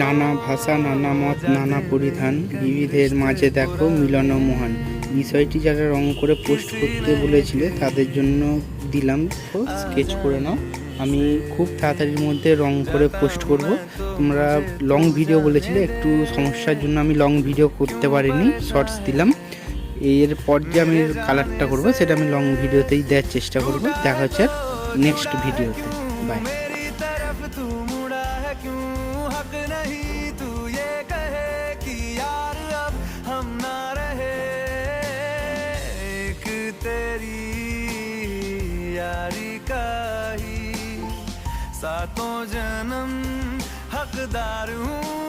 নানা ভাষা, নানা মত, নানা পরিধান, বিবিধের মাঝে দেখো মিলন মহান বিষয়টি যারা রং করে পোস্ট করতে বলেছিলে, তাদের জন্য দিলাম। স্কেচ করে নাও। আমি খুব তাড়াতাড়ির মধ্যে রং করে পোস্ট করব। তোমরা লং ভিডিও বলেছিলে, একটু সমস্যার জন্য আমি লং ভিডিও করতে পারিনি শর্টস দিলাম। এরপর যে আমি কালারটা করব, সেটা আমি লং ভিডিওতেই দেওয়ার চেষ্টা করব। দেখা হচ্ছে নেক্সট ভিডিওতে বাই सातों जन्म हकदार हूँ।